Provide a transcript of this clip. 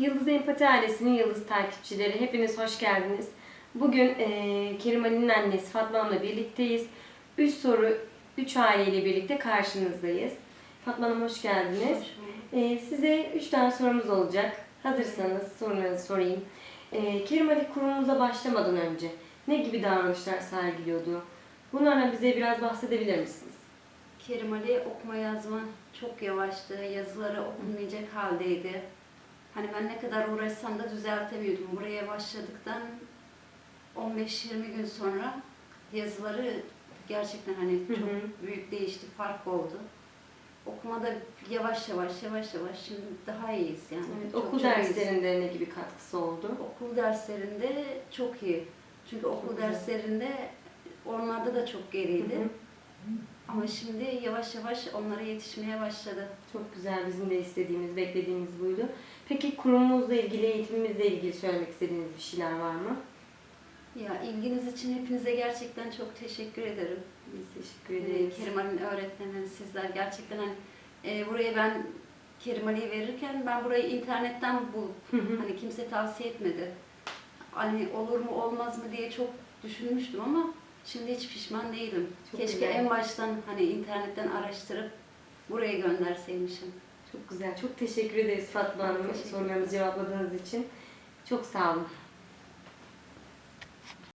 Yıldız Empati ailesinin Yıldız takipçileri hepiniz hoş geldiniz. Bugün eee Kerim Ali'nin annesi Fatma Hanım'la birlikteyiz. 3 soru, 3 aileyle birlikte karşınızdayız. Fatma Hanım hoş geldiniz. Eee, size 3 tane sorumuz olacak. Hazırsanız sorularınızı sorayım. Eee Kerim Ali kurumumuza başlamadan önce ne gibi davranışlar sergiliyordu? Bunlardan bize biraz bahsedebilir misiniz? Kerim Ali okuma yazma çok yavaştı. Yazıları okunmayacak haldeydi. Hani ben ne kadar uğraşsam da düzeltemiyordum. Buraya başladıktan 15-20 gün sonra yazıları gerçekten hani Hı çok hı. büyük değişti, fark oldu. Okumada yavaş yavaş yavaş yavaş şimdi daha iyiyiz yani. Evet, Çok okul çok iyiyiz. derslerinde ne gibi katkısı oldu? Okul derslerinde çok iyi. Çünkü okul Çok güzel. derslerinde onlarda da çok geriydi. Hı hı. Ama şimdi yavaş yavaş onlara yetişmeye başladı. Çok güzel. Bizim de istediğimiz, beklediğimiz buydu. Peki kurumumuzla ilgili, eğitimimizle ilgili söylemek istediğiniz bir şeyler var mı? Ya ilginiz için hepinize gerçekten çok teşekkür ederim. Biz teşekkür Ee, ederiz. Kerim Ali'nin öğretmenleri sizler gerçekten hani e, buraya ben Kerim Ali'yi verirken ben burayı internetten bulup hani kimse tavsiye etmedi. Hani olur mu olmaz mı diye çok düşünmüştüm ama şimdi hiç pişman değilim. Çok Keşke güzel. en baştan hani internetten araştırıp buraya gönderseymişim. Çok güzel. Çok teşekkür ederiz Fatma Hanım Teşekkür sorularımızı cevapladığınız için. Çok sağ olun.